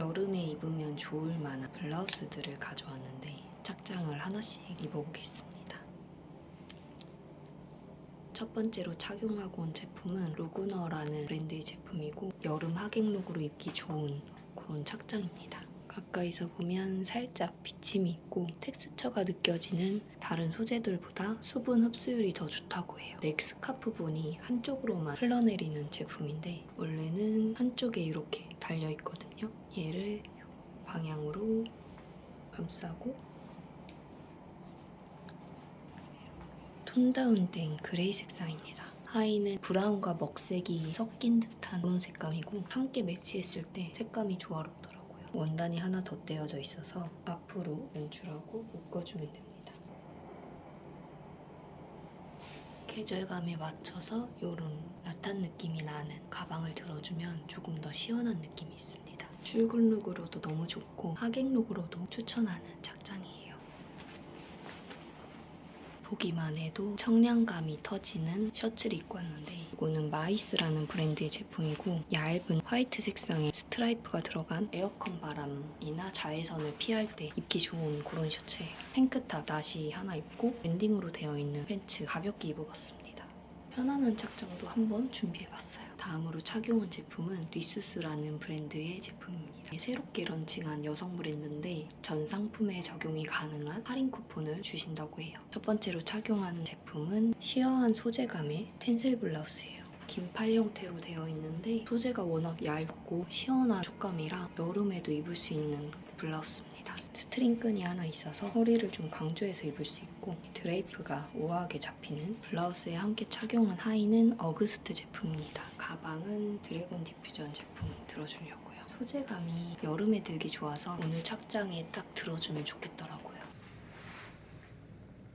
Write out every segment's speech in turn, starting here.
여름에 입으면 좋을 만한 블라우스들을 가져왔는데 착장을 하나씩 입어보겠습니다. 첫 번째로 착용하고 온 제품은 루그너라는 브랜드의 제품이고 여름 하객룩으로 입기 좋은 그런 착장입니다. 가까이서 보면 살짝 비침이 있고 텍스처가 느껴지는 다른 소재들보다 수분 흡수율이 더 좋다고 해요. 넥 스카프 본이 한쪽으로만 흘러내리는 제품인데 원래는 한쪽에 이렇게 달려있거든요. 얘를 방향으로 감싸고 톤 다운된 그레이 색상입니다. 하의는 브라운과 먹색이 섞인 듯한 그런 색감이고 함께 매치했을 때 색감이 조화롭더라고요. 원단이 하나 더 떼어져 있어서 앞으로 연출하고 묶어주면 됩니다. 계절감에 맞춰서 이런 라탄 느낌이 나는 가방을 들어주면 조금 더 시원한 느낌이 있습니다. 출근 룩으로도 너무 좋고 하객 룩으로도 추천하는 착장이에요. 보기만 해도 청량감이 터지는 셔츠를 입고 왔는데 이거는 마이스라는 브랜드의 제품이고 얇은 화이트 색상의 스트라이프가 들어간 에어컨 바람이나 자외선을 피할 때 입기 좋은 그런 셔츠예요. 탱크탑 나시 하나 입고 밴딩으로 되어 있는 팬츠 가볍게 입어봤습니다. 편안한 착장도 한번 준비해봤어요. 다음으로 착용한 제품은 리수스라는 브랜드의 제품입니다. 새롭게 런칭한 여성 브랜드인데 전 상품에 적용이 가능한 할인 쿠폰을 주신다고 해요. 첫 번째로 착용한 제품은 시어한 소재감의 텐셀 블라우스예요. 긴팔 형태로 되어 있는데 소재가 워낙 얇고 시원한 촉감이라 여름에도 입을 수 있는 블라우스입니다. 스트링 끈이 하나 있어서 허리를 좀 강조해서 입을 수 있고 드레이프가 우아하게 잡히는 블라우스에 함께 착용한 하의는 어그스트 제품입니다. 가방은 드래곤 디퓨전 제품 들어주려고요. 소재감이 여름에 들기 좋아서 오늘 착장에 딱 들어주면 좋겠더라고요.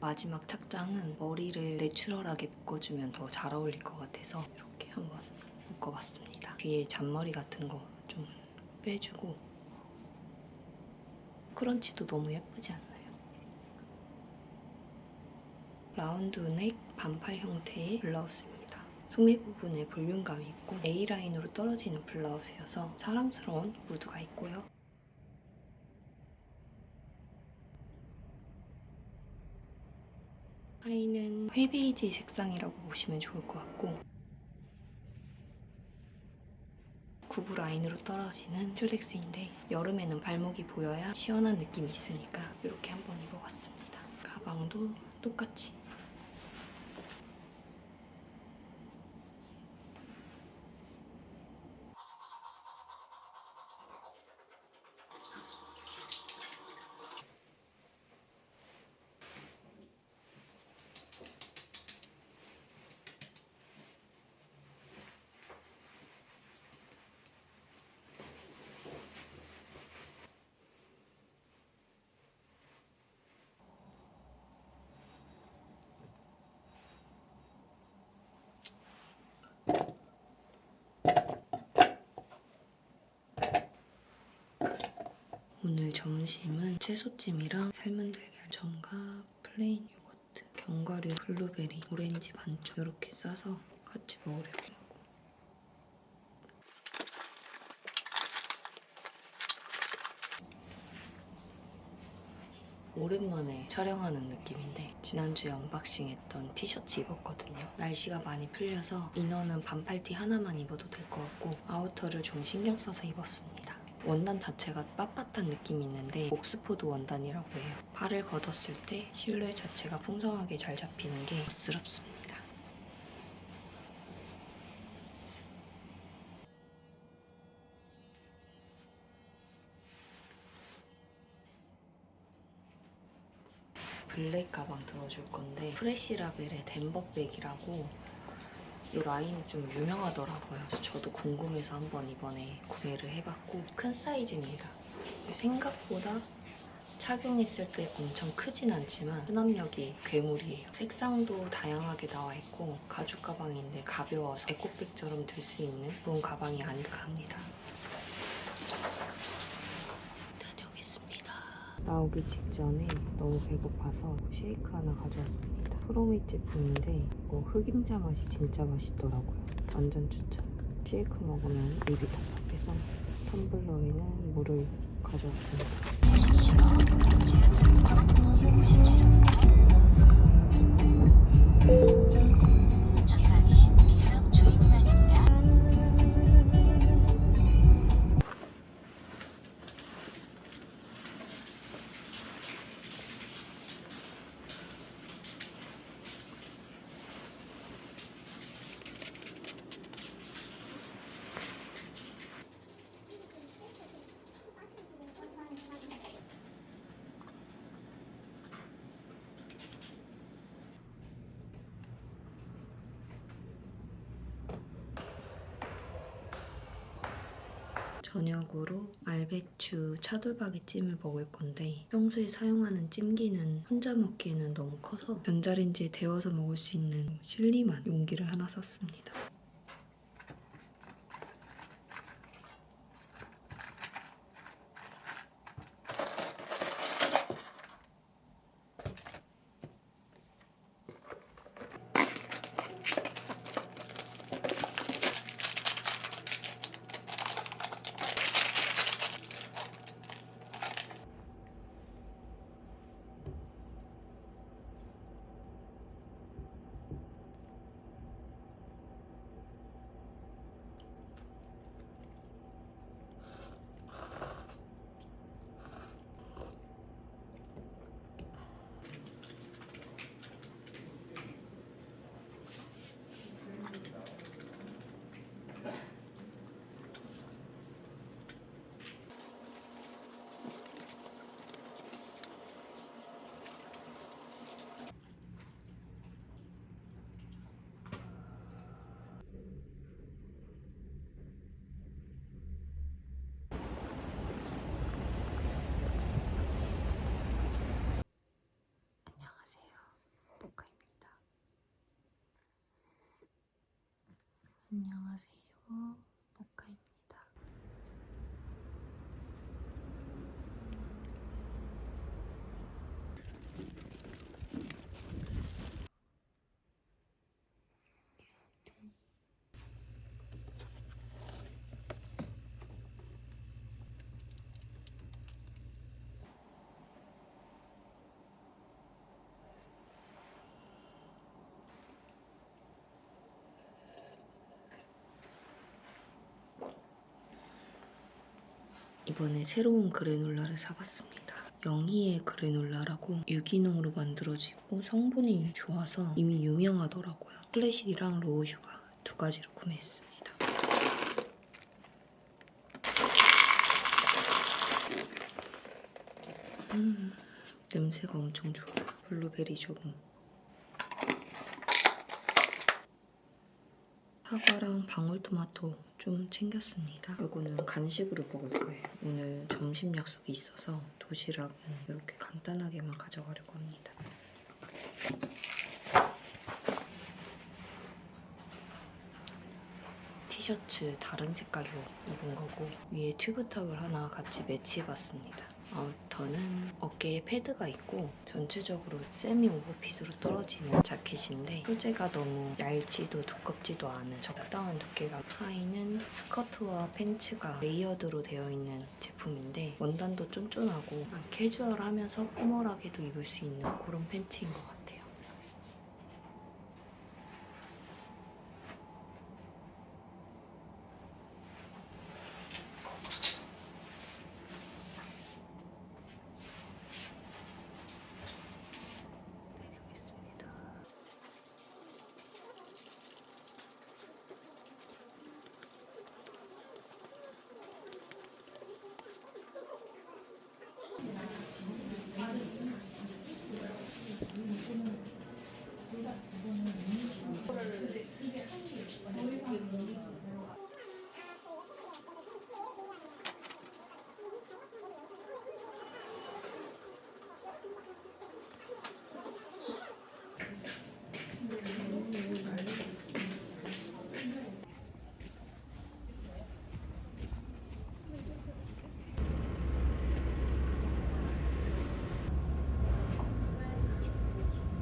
마지막 착장은 머리를 내추럴하게 묶어주면 더 잘 어울릴 것 같아서 이렇게 한번 묶어봤습니다. 뒤에 잔머리 같은 거 좀 빼주고 크런치도 너무 예쁘지 않나요? 라운드 넥 반팔 형태의 블라우스입니다. 소매 부분에 볼륨감이 있고 A라인으로 떨어지는 블라우스여서 사랑스러운 무드가 있고요. 하의는 회베이지 색상이라고 보시면 좋을 것 같고 구부 라인으로 떨어지는 슬랙스인데 여름에는 발목이 보여야 시원한 느낌이 있으니까 이렇게 한번 입어봤습니다. 가방도 똑같이 오늘 점심은 채소찜이랑 삶은 달걀전과 플레인 요거트, 견과류, 블루베리, 오렌지 반쪽 이렇게 싸서 같이 먹으려고. 오랜만에 촬영하는 느낌인데 지난주에 언박싱했던 티셔츠 입었거든요. 날씨가 많이 풀려서 이너는 반팔티 하나만 입어도 될 것 같고 아우터를 좀 신경 써서 입었습니다. 원단 자체가 빳빳한 느낌이 있는데 옥스포드 원단이라고 해요. 팔을 걷었을 때 실루엣 자체가 풍성하게 잘 잡히는 게 멋스럽습니다. 블랙 가방 들어줄 건데 프레시라벨의 덴버백이라고 이 라인이 좀 유명하더라고요. 그래서 저도 궁금해서 한번 이번에 구매를 해봤고 큰 사이즈입니다. 생각보다 착용했을 때 엄청 크진 않지만 수납력이 괴물이에요. 색상도 다양하게 나와 있고 가죽 가방인데 가벼워서 에코백처럼 들 수 있는 그런 가방이 아닐까 합니다. 나오기 직전에 너무 배고파서 쉐이크 하나 가져왔습니다. 프로메이 제품인데 이거 흑임자 맛이 진짜 맛있더라고요. 완전 추천. 쉐이크 먹으면 입이 답답해서 텀블러에는 물을 가져왔습니다. 저녁으로 알배추 차돌박이 찜을 먹을 건데 평소에 사용하는 찜기는 혼자 먹기에는 너무 커서 전자레인지에 데워서 먹을 수 있는 실리만 용기를 하나 샀습니다. 안녕하세요. 보카입니다. 이번에 새로운 그래놀라를 사봤습니다. 영희의 그래놀라라고 유기농으로 만들어지고 성분이 좋아서 이미 유명하더라고요. 클래식이랑 로우 슈가 두 가지를 구매했습니다. 음, 냄새가 엄청 좋아요. 블루베리 조금. 사과랑 방울토마토 좀 챙겼습니다. 이거는 간식으로 먹을 거예요. 오늘 점심 약속이 있어서 도시락은 이렇게 간단하게만 가져가려고 합니다. 티셔츠 다른 색깔로 입은 거고 위에 튜브 탑을 하나 같이 매치해봤습니다. 아우터는 어깨에 패드가 있고 전체적으로 세미 오버핏으로 떨어지는 자켓인데 소재가 너무 얇지도 두껍지도 않은 적당한 두께가 하의는 스커트와 팬츠가 레이어드로 되어 있는 제품인데 원단도 쫀쫀하고 캐주얼하면서 포멀하게도 입을 수 있는 그런 팬츠인 것 같아요.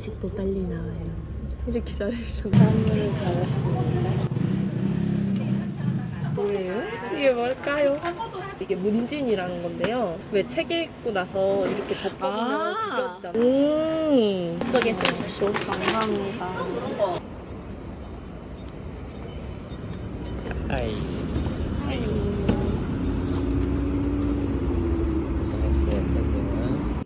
집도 빨리 나와요. 이렇게 잘해주셨 선물을 받았습니다. 뭐예요? 이게 뭘까요? 이게 문진이라는 건데요. 왜 책 읽고 나서 이렇게 덮어보면 구겨지잖아요. 음. 예쁘게 쓰십시오. 감사합니다. 하이. 하이. 잘했어요, 패드는.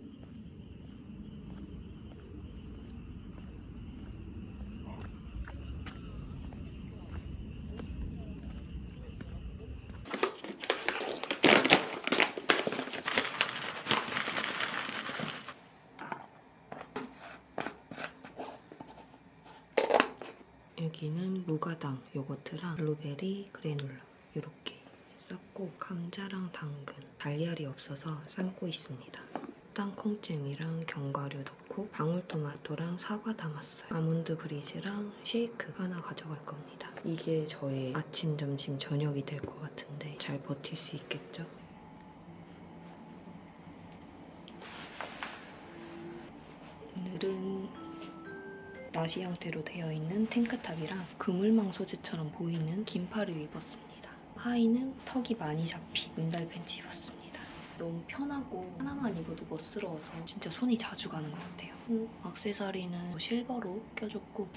여기는 무가당 요거트랑 블루베리 그래놀라 이렇게 쌌고 감자랑 당근 달걀이 없어서 삶고 있습니다. 땅콩잼이랑 견과류 넣고 방울토마토랑 사과 담았어요. 아몬드 브리즈랑 쉐이크 하나 가져갈 겁니다. 이게 저의 아침, 점심, 저녁이 될 것 같은데 잘 버틸 수 있겠죠? 나시 형태로 되어 있는 탱크탑이랑 그물망 소재처럼 보이는 긴팔을 입었습니다. 하의는 턱이 많이 잡힌 문달 팬츠 입었습니다. 너무 편하고 하나만 입어도 멋스러워서 진짜 손이 자주 가는 것 같아요. 음, 액세서리는 실버로 껴줬고